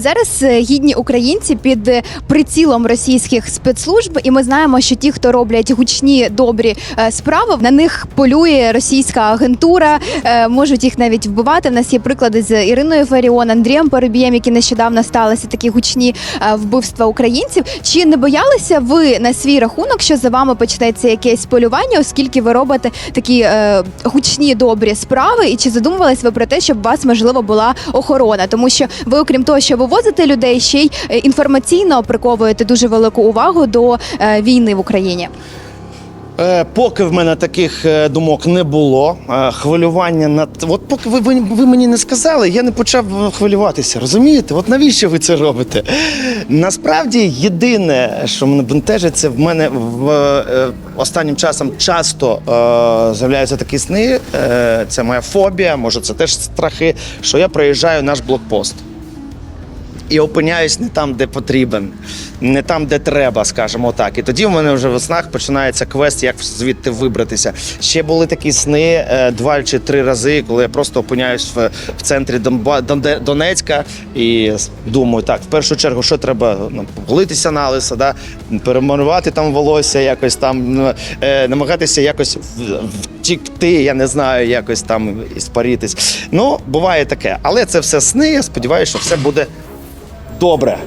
Зараз е, гідні українці під е, прицілом російських спецслужб, і ми знаємо, що ті, хто роблять гучні добрі е, справи, на них полює російська агентура, можуть їх навіть вбивати. У нас є приклади з Іриною Фаріон, Андрієм Перебієм, які нещодавно сталися такі гучні вбивства українців. Чи не боялися ви на свій рахунок, що за вами почнеться якесь полювання, оскільки ви робите такі гучні добрі справи? І чи задумувались ви про те, щоб у вас можливо була охорона? Тому що ви, окрім того, що вивозите людей, ще й е, інформаційно приковуєте дуже велику увагу до е, війни в Україні. Е, Поки в мене таких думок не було. Хвилювання над от поки ви, ви, ви мені не сказали, я не почав хвилюватися. Розумієте? От навіщо ви це робите? Насправді, єдине, що мене бентежить, це в мене в е, останнім часом часто е, з'являються такі сни. Е, це моя фобія, може, це теж страхи, що я проїжджаю наш блокпост. І опиняюсь не там, де потрібен, не там, де треба, скажімо так. І тоді в мене вже в снах починається квест, як звідти вибратися. Ще були такі сни е, два чи три рази, коли я просто опиняюсь в, в центрі Донба- Донецька і думаю, так, в першу чергу, що треба ну, голитися на лисо, да? перемалювати там волосся, якось там ну, е, намагатися якось втікти, я не знаю, якось там іспарітись. Ну, буває таке. Але це все сни. Я сподіваюся, що все буде добре.